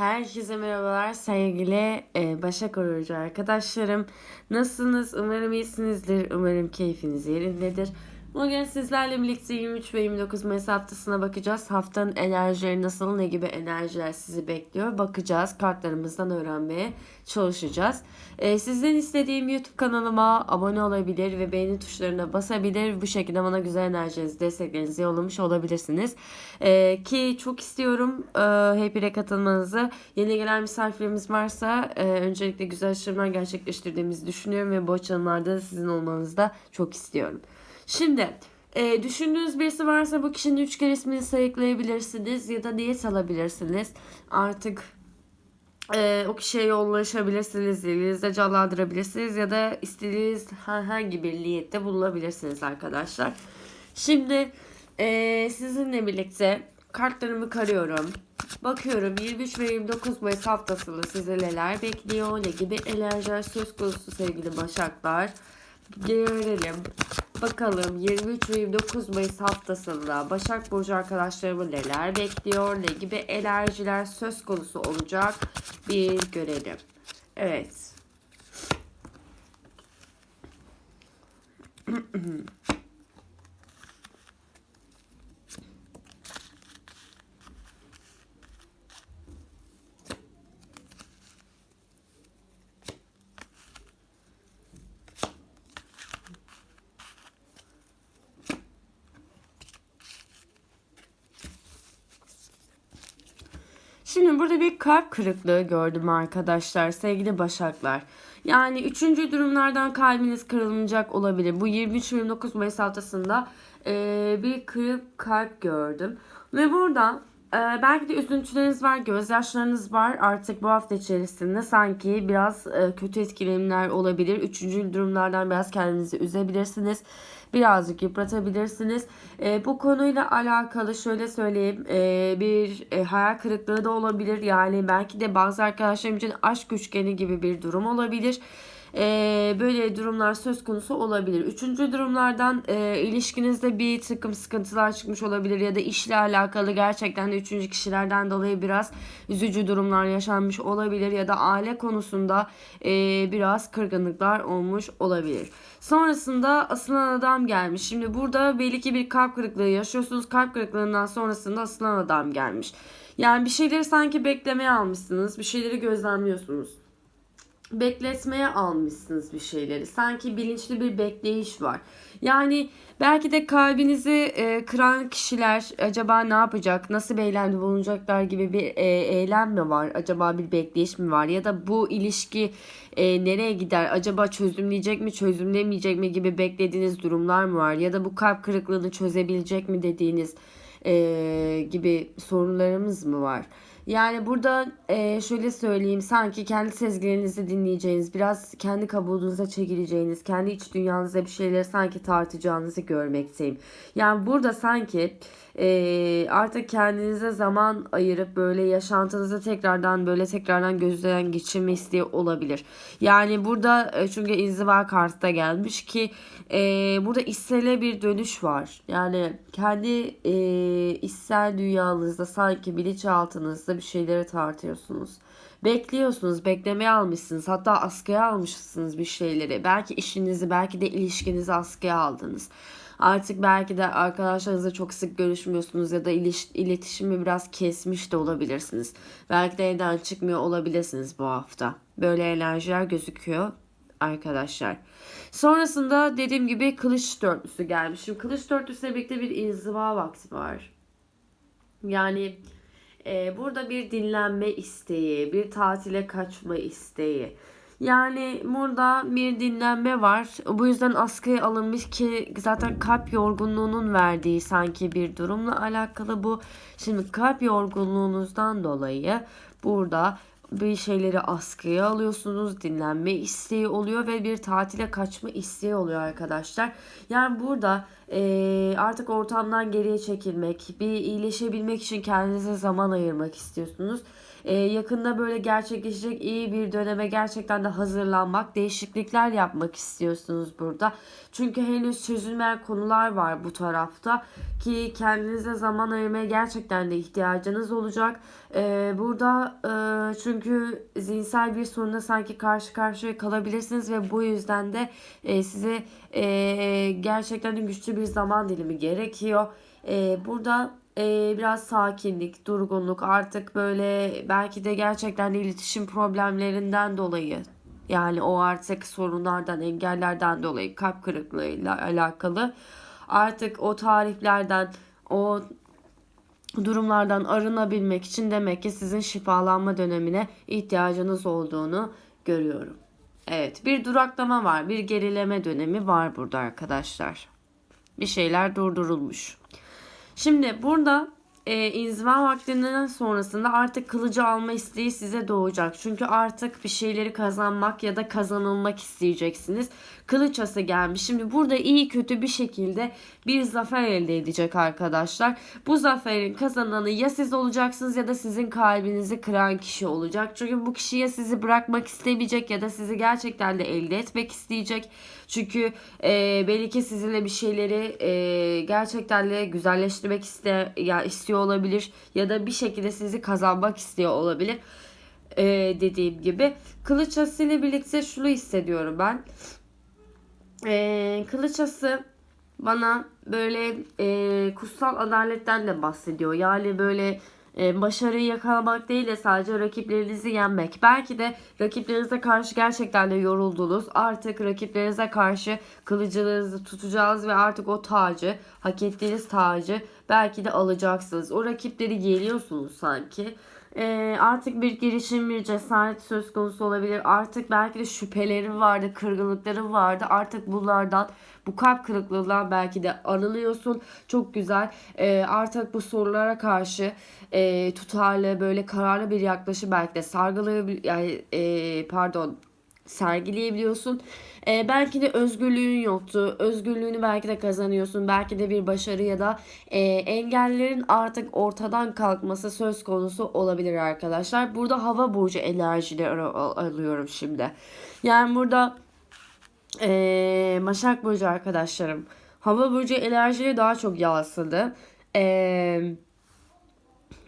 Herkese merhabalar sevgili e, Başak Orucu arkadaşlarım. Nasılsınız? Umarım iyisinizdir. Umarım keyfiniz yerindedir. Bugün sizlerle birlikte 23 ve 29 Mayıs haftasına bakacağız. Haftanın enerjileri nasıl, ne gibi enerjiler sizi bekliyor bakacağız. Kartlarımızdan öğrenmeye çalışacağız. E, sizden istediğim YouTube kanalıma abone olabilir ve beğeni tuşlarına basabilir. Bu şekilde bana güzel enerjinizi, desteklerinizi yollamış olabilirsiniz. E, ki çok istiyorum e, hep bire katılmanızı. Yeni gelen misafirlerimiz varsa e, öncelikle güzel açılımlar gerçekleştirdiğimizi düşünüyorum ve bu açılımlarda da sizin olmanızı da çok istiyorum. Şimdi e, düşündüğünüz birisi varsa bu kişinin üç kere ismini sayıklayabilirsiniz ya da niyet alabilirsiniz. Artık e, o kişiye yollaşabilirsiniz, dilinizde canlandırabilirsiniz ya da istediğiniz herhangi bir niyette bulunabilirsiniz arkadaşlar. Şimdi e, sizinle birlikte kartlarımı karıyorum. Bakıyorum 23 ve 29 Mayıs haftasında size neler bekliyor, ne gibi enerjiler söz konusu sevgili Başaklar. Görelim. Bakalım 23 ve 29 Mayıs haftasında Başak Burcu arkadaşlarımı neler bekliyor, ne gibi enerjiler söz konusu olacak bir görelim. Evet. Şimdi burada bir kalp kırıklığı gördüm arkadaşlar sevgili başaklar. Yani üçüncü durumlardan kalbiniz kırılacak olabilir. Bu 23-29 Mayıs haftasında e, bir kırık kalp gördüm. Ve burada e, belki de üzüntüleriniz var, gözyaşlarınız var. Artık bu hafta içerisinde sanki biraz e, kötü etkilenimler olabilir. Üçüncü durumlardan biraz kendinizi üzebilirsiniz birazcık yıpratabilirsiniz. E, bu konuyla alakalı şöyle söyleyeyim e, bir e, hayal kırıklığı da olabilir. Yani belki de bazı arkadaşlarım için aşk üçgeni gibi bir durum olabilir e, böyle durumlar söz konusu olabilir. Üçüncü durumlardan e, ilişkinizde bir takım sıkıntılar çıkmış olabilir ya da işle alakalı gerçekten de üçüncü kişilerden dolayı biraz üzücü durumlar yaşanmış olabilir ya da aile konusunda e, biraz kırgınlıklar olmuş olabilir. Sonrasında asılan adam gelmiş. Şimdi burada belli ki bir kalp kırıklığı yaşıyorsunuz. Kalp kırıklığından sonrasında asılan adam gelmiş. Yani bir şeyleri sanki beklemeye almışsınız. Bir şeyleri gözlemliyorsunuz bekletmeye almışsınız bir şeyleri. Sanki bilinçli bir bekleyiş var. Yani belki de kalbinizi e, kıran kişiler acaba ne yapacak, nasıl bir eylemde bulunacaklar gibi bir e, eylem mi var? Acaba bir bekleyiş mi var? Ya da bu ilişki e, nereye gider? Acaba çözümleyecek mi, çözümlemeyecek mi gibi beklediğiniz durumlar mı var? Ya da bu kalp kırıklığını çözebilecek mi dediğiniz e, gibi sorunlarımız mı var? Yani burada e, şöyle söyleyeyim sanki kendi sezgilerinizi dinleyeceğiniz, biraz kendi kabuğunuza çekileceğiniz, kendi iç dünyanızda bir şeyleri sanki tartacağınızı görmekteyim. Yani burada sanki e, artık kendinize zaman ayırıp böyle yaşantınızı tekrardan böyle tekrardan gözden geçirme isteği olabilir. Yani burada e, çünkü inziva kartı da gelmiş ki e, burada içsele bir dönüş var. Yani kendi e, içsel dünyanızda sanki bilinçaltınızda bir şeyleri tartıyorsunuz. Bekliyorsunuz, beklemeye almışsınız. Hatta askıya almışsınız bir şeyleri. Belki işinizi, belki de ilişkinizi askıya aldınız. Artık belki de arkadaşlarınızla çok sık görüşmüyorsunuz ya da iletişimi biraz kesmiş de olabilirsiniz. Belki de evden çıkmıyor olabilirsiniz bu hafta. Böyle enerjiler gözüküyor arkadaşlar. Sonrasında dediğim gibi kılıç dörtlüsü gelmiş. Şimdi kılıç dörtlüsüne birlikte bir inziva vakti var. Yani e, burada bir dinlenme isteği, bir tatile kaçma isteği. Yani burada bir dinlenme var. Bu yüzden askıya alınmış ki zaten kalp yorgunluğunun verdiği sanki bir durumla alakalı bu. Şimdi kalp yorgunluğunuzdan dolayı burada bir şeyleri askıya alıyorsunuz. Dinlenme isteği oluyor ve bir tatile kaçma isteği oluyor arkadaşlar. Yani burada e, artık ortamdan geriye çekilmek, bir iyileşebilmek için kendinize zaman ayırmak istiyorsunuz. E, yakında böyle gerçekleşecek iyi bir döneme gerçekten de hazırlanmak, değişiklikler yapmak istiyorsunuz burada. Çünkü henüz çözülmeyen konular var bu tarafta ki kendinize zaman ayırmaya gerçekten de ihtiyacınız olacak. E, burada e, çünkü zihinsel bir soruna sanki karşı karşıya kalabilirsiniz ve bu yüzden de e, size e, gerçekten de güçlü bir zaman dilimi gerekiyor. E, burada e, biraz sakinlik, durgunluk artık böyle belki de gerçekten iletişim problemlerinden dolayı yani o artık sorunlardan, engellerden dolayı kalp kırıklığıyla alakalı artık o tariflerden, o durumlardan arınabilmek için demek ki sizin şifalanma dönemine ihtiyacınız olduğunu görüyorum. Evet, bir duraklama var, bir gerileme dönemi var burada arkadaşlar. Bir şeyler durdurulmuş. Şimdi burada e, inziva vaktinden sonrasında artık kılıcı alma isteği size doğacak. Çünkü artık bir şeyleri kazanmak ya da kazanılmak isteyeceksiniz. Kılıç ası gelmiş. Şimdi burada iyi kötü bir şekilde bir zafer elde edecek arkadaşlar. Bu zaferin kazananı ya siz olacaksınız ya da sizin kalbinizi kıran kişi olacak. Çünkü bu kişi ya sizi bırakmak istemeyecek ya da sizi gerçekten de elde etmek isteyecek. Çünkü e, belli ki sizinle bir şeyleri e, gerçekten de güzelleştirmek iste, ya istiyor olabilir ya da bir şekilde sizi kazanmak istiyor olabilir. E, dediğim gibi kılıç ile birlikte şunu hissediyorum ben. E, kılıç ası bana böyle e, kutsal adaletten de bahsediyor. Yani böyle başarıyı yakalamak değil de sadece rakiplerinizi yenmek. Belki de rakiplerinize karşı gerçekten de yoruldunuz. Artık rakiplerinize karşı kılıcınızı tutacağız ve artık o tacı, hak ettiğiniz tacı belki de alacaksınız. O rakipleri yeniyorsunuz sanki. E, artık bir girişim, bir cesaret söz konusu olabilir. Artık belki de şüphelerim vardı, kırgınlıklarım vardı. Artık bunlardan, bu kalp kırıklığından belki de arınıyorsun. Çok güzel. E, artık bu sorulara karşı e, tutarlı, böyle kararlı bir yaklaşım belki de sargılayabilir, yani e, pardon sergileyebiliyorsun. Ee, belki de özgürlüğün yoktu. Özgürlüğünü belki de kazanıyorsun. Belki de bir başarı ya da e, engellerin artık ortadan kalkması söz konusu olabilir arkadaşlar. Burada hava burcu enerjileri al- alıyorum şimdi. Yani burada e, Başak Burcu arkadaşlarım. Hava burcu enerjileri daha çok yansıdı. Eee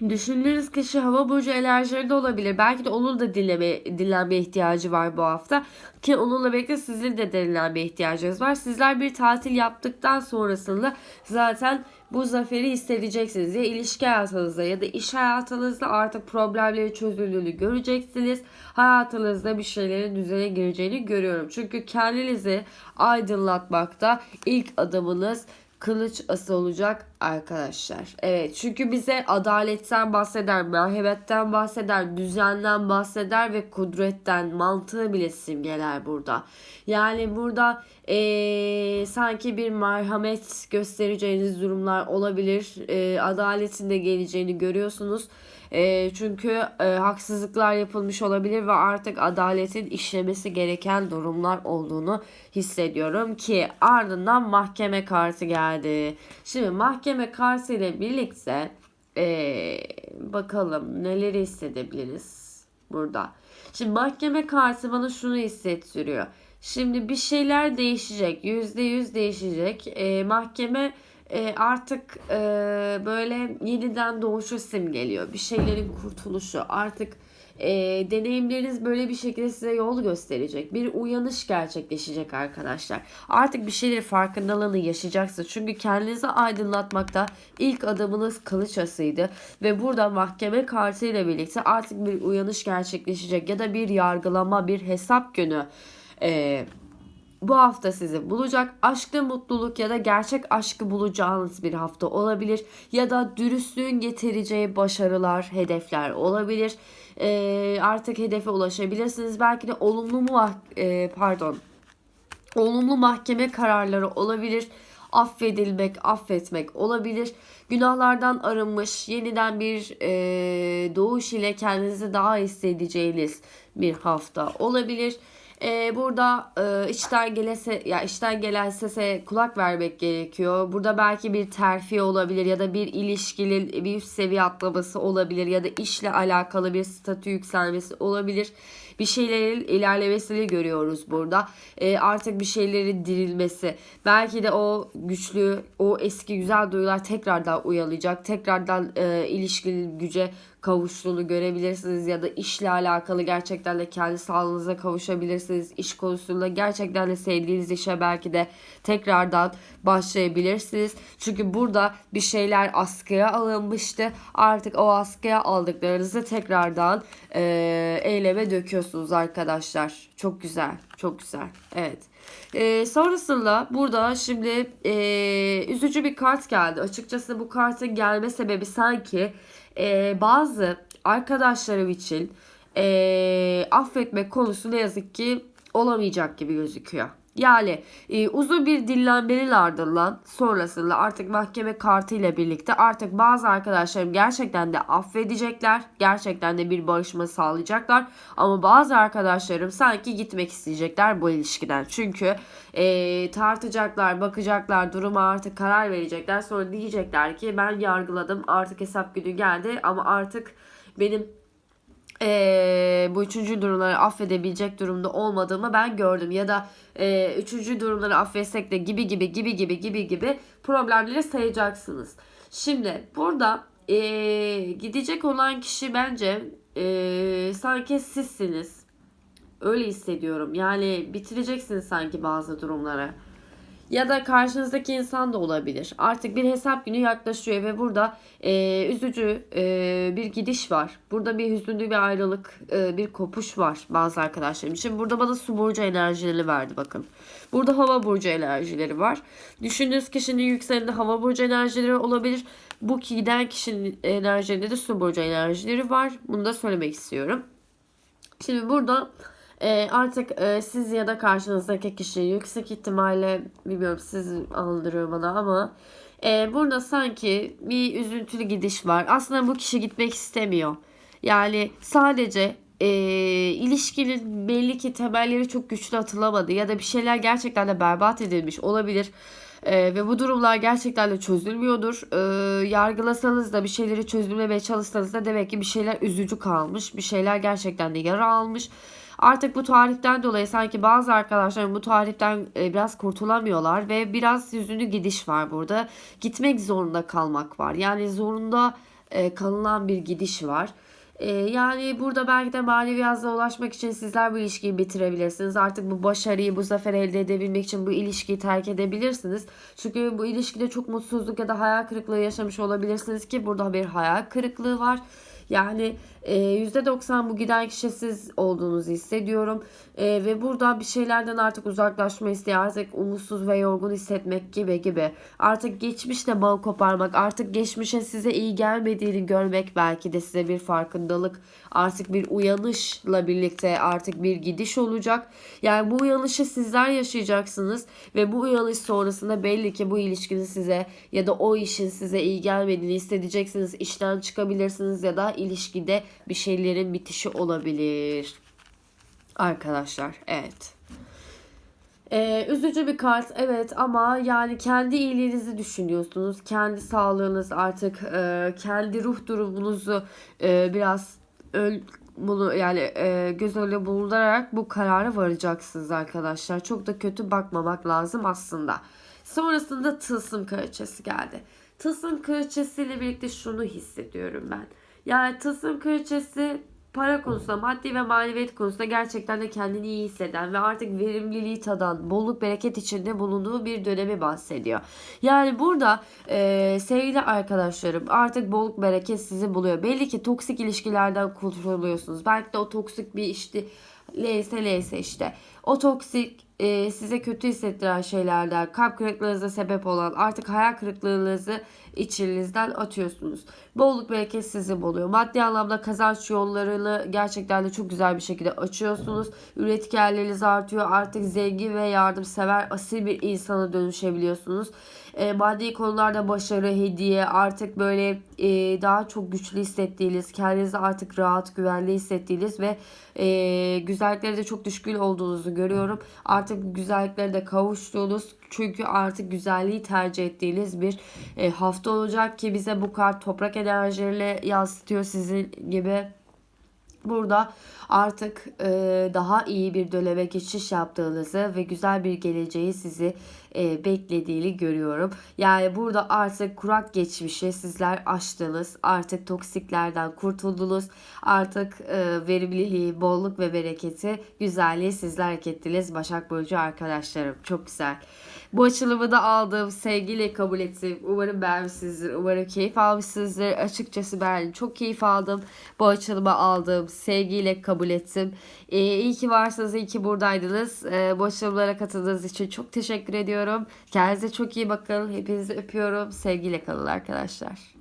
Düşündüğünüz kişi hava burcu enerjileri de olabilir. Belki de onun da dinleme, dinlenme ihtiyacı var bu hafta. Ki onunla birlikte sizin de dinlenme ihtiyacınız var. Sizler bir tatil yaptıktan sonrasında zaten bu zaferi hissedeceksiniz. Ya ilişki hayatınızda ya da iş hayatınızda artık problemleri çözüldüğünü göreceksiniz. Hayatınızda bir şeylerin düzene gireceğini görüyorum. Çünkü kendinizi aydınlatmakta ilk adımınız kılıç ası olacak arkadaşlar. Evet çünkü bize adaletten bahseder, merhametten bahseder, düzenden bahseder ve kudretten, mantığı bile simgeler burada. Yani burada ee, sanki bir merhamet göstereceğiniz durumlar olabilir. E, adaletin de geleceğini görüyorsunuz. E, çünkü e, haksızlıklar yapılmış olabilir ve artık adaletin işlemesi gereken durumlar olduğunu hissediyorum ki ardından mahkeme kartı geldi. Şimdi mahkeme kartı ile birlikte e, bakalım neleri hissedebiliriz burada. Şimdi mahkeme kartı bana şunu hissettiriyor. Şimdi bir şeyler değişecek. Yüzde yüz değişecek. E, mahkeme e, artık e, böyle yeniden doğuşu simgeliyor. Bir şeylerin kurtuluşu. Artık e, deneyimleriniz böyle bir şekilde size yol gösterecek. Bir uyanış gerçekleşecek arkadaşlar. Artık bir şeyleri farkındalığını yaşayacaksınız. Çünkü kendinizi aydınlatmakta ilk adımınız kılıç. Ve burada mahkeme kartıyla birlikte artık bir uyanış gerçekleşecek. Ya da bir yargılama, bir hesap günü. Eee bu hafta sizi bulacak. Aşklı mutluluk ya da gerçek aşkı bulacağınız bir hafta olabilir. Ya da dürüstlüğün getireceği başarılar, hedefler olabilir. Ee, artık hedefe ulaşabilirsiniz. Belki de olumlu mu e, pardon olumlu mahkeme kararları olabilir. Affedilmek, affetmek olabilir. Günahlardan arınmış, yeniden bir e, doğuş ile kendinizi daha hissedeceğiniz bir hafta olabilir. Ee, burada e, içten gelese ya içten gelen sese kulak vermek gerekiyor. Burada belki bir terfi olabilir ya da bir ilişkinin bir üst seviye atlaması olabilir ya da işle alakalı bir statü yükselmesi olabilir. Bir şeylerin ilerlemesini görüyoruz burada. Ee, artık bir şeylerin dirilmesi. Belki de o güçlü, o eski güzel duygular tekrardan uyanacak. Tekrardan e, ilişkinin güce kavuştuğunu görebilirsiniz ya da işle alakalı gerçekten de kendi sağlığınıza kavuşabilirsiniz. İş konusunda gerçekten de sevdiğiniz işe belki de tekrardan başlayabilirsiniz. Çünkü burada bir şeyler askıya alınmıştı. Artık o askıya aldıklarınızı tekrardan e, eyleme döküyorsunuz arkadaşlar. Çok güzel, çok güzel. Evet. E, sonrasında burada şimdi e, üzücü bir kart geldi. Açıkçası bu kartın gelme sebebi sanki e, bazı arkadaşlarım için e, affetme konusu ne yazık ki olamayacak gibi gözüküyor. Yani e, uzun bir dinlenmenin ardından sonrasında artık mahkeme kartı ile birlikte artık bazı arkadaşlarım gerçekten de affedecekler. Gerçekten de bir barışma sağlayacaklar. Ama bazı arkadaşlarım sanki gitmek isteyecekler bu ilişkiden. Çünkü e, tartacaklar, bakacaklar, duruma artık karar verecekler. Sonra diyecekler ki ben yargıladım artık hesap günü geldi ama artık benim e, bu üçüncü durumları affedebilecek durumda olmadığımı ben gördüm. Ya da e, üçüncü durumları affetsek de gibi gibi gibi gibi gibi gibi problemleri sayacaksınız. Şimdi burada e, gidecek olan kişi bence e, sanki sizsiniz. Öyle hissediyorum. Yani bitireceksiniz sanki bazı durumları. Ya da karşınızdaki insan da olabilir. Artık bir hesap günü yaklaşıyor ve burada e, üzücü e, bir gidiş var. Burada bir hüzünlü bir ayrılık, e, bir kopuş var bazı arkadaşlarım için. Burada bana su burcu enerjileri verdi bakın. Burada hava burcu enerjileri var. Düşündüğünüz kişinin yükselende hava burcu enerjileri olabilir. Bu giden kişinin enerjilerinde de su burcu enerjileri var. Bunu da söylemek istiyorum. Şimdi burada e, artık e, siz ya da karşınızdaki kişi yüksek ihtimalle bilmiyorum siz andırıyor bana ama e, burada sanki bir üzüntülü gidiş var. Aslında bu kişi gitmek istemiyor. Yani sadece e, ilişkinin belli ki temelleri çok güçlü atılamadı ya da bir şeyler gerçekten de berbat edilmiş olabilir. Ee, ve bu durumlar gerçekten de çözülmüyordur. Ee, yargılasanız da bir şeyleri çözülmeye çalışsanız da demek ki bir şeyler üzücü kalmış. Bir şeyler gerçekten de yara almış. Artık bu tarihten dolayı sanki bazı arkadaşlar bu tarihten e, biraz kurtulamıyorlar ve biraz yüzünü gidiş var burada. Gitmek zorunda kalmak var. Yani zorunda e, kalınan bir gidiş var. E, yani burada belki de manevi ulaşmak için sizler bu ilişkiyi bitirebilirsiniz. Artık bu başarıyı, bu zafer elde edebilmek için bu ilişkiyi terk edebilirsiniz. Çünkü bu ilişkide çok mutsuzluk ya da hayal kırıklığı yaşamış olabilirsiniz ki burada bir hayal kırıklığı var. Yani e, %90 bu giden kişi siz olduğunuzu hissediyorum. E, ve burada bir şeylerden artık uzaklaşma isteği, artık umutsuz ve yorgun hissetmek gibi gibi. Artık geçmişle bağ koparmak, artık geçmişe size iyi gelmediğini görmek belki de size bir farkındalık, artık bir uyanışla birlikte artık bir gidiş olacak. Yani bu uyanışı sizler yaşayacaksınız ve bu uyanış sonrasında belli ki bu ilişkinin size ya da o işin size iyi gelmediğini hissedeceksiniz. İşten çıkabilirsiniz ya da ilişkide bir şeylerin bitişi olabilir. Arkadaşlar evet. Ee, üzücü bir kart evet ama yani kendi iyiliğinizi düşünüyorsunuz. Kendi sağlığınız artık e, kendi ruh durumunuzu e, biraz öl, bunu yani e, göz önüne bulundurarak bu karara varacaksınız arkadaşlar. Çok da kötü bakmamak lazım aslında. Sonrasında tılsım kraliçesi geldi. Tılsım kraliçesiyle birlikte şunu hissediyorum ben. Yani tılsım kraliçesi para konusunda, maddi ve maneviyat konusunda gerçekten de kendini iyi hisseden ve artık verimliliği tadan, bolluk bereket içinde bulunduğu bir dönemi bahsediyor. Yani burada e, sevgili arkadaşlarım artık bolluk bereket sizi buluyor. Belli ki toksik ilişkilerden kurtuluyorsunuz. Belki de o toksik bir işte Leyse leyse işte. O toksik e, size kötü hissettiren şeylerden, kalp kırıklığınıza sebep olan, artık hayal kırıklığınızı içinizden atıyorsunuz. Bolluk bereket sizi buluyor. Maddi anlamda kazanç yollarını gerçekten de çok güzel bir şekilde açıyorsunuz. Üretkenliğiniz artıyor. Artık zengin ve yardımsever asil bir insana dönüşebiliyorsunuz. E, maddi konularda başarı, hediye, artık böyle e, daha çok güçlü hissettiğiniz, kendinizi artık rahat, güvenli hissettiğiniz ve e, güzelliklere de çok düşkün olduğunuzu görüyorum. Artık güzelliklere de kavuştuğunuz çünkü artık güzelliği tercih ettiğiniz bir e, hafta olacak ki bize bu kart toprak enerjileriyle yansıtıyor sizin gibi. Burada artık e, daha iyi bir döneme geçiş yaptığınızı ve güzel bir geleceği sizi e, beklediğini görüyorum. Yani burada artık kurak geçmişi sizler aştınız. Artık toksiklerden kurtuldunuz. Artık e, verimliliği, bolluk ve bereketi, güzelliği sizler hak ettiniz Başak Burcu arkadaşlarım. Çok güzel. Bu açılımı da aldım. Sevgiyle kabul ettim. Umarım beğenmişsinizdir. Umarım keyif almışsınızdır. Açıkçası ben çok keyif aldım. Bu açılımı aldım. Sevgiyle kabul ettim. Ee, iyi ki varsınız. iyi ki buradaydınız. Ee, bu açılımlara katıldığınız için çok teşekkür ediyorum. Kendinize çok iyi bakın. Hepinizi öpüyorum. Sevgiyle kalın arkadaşlar.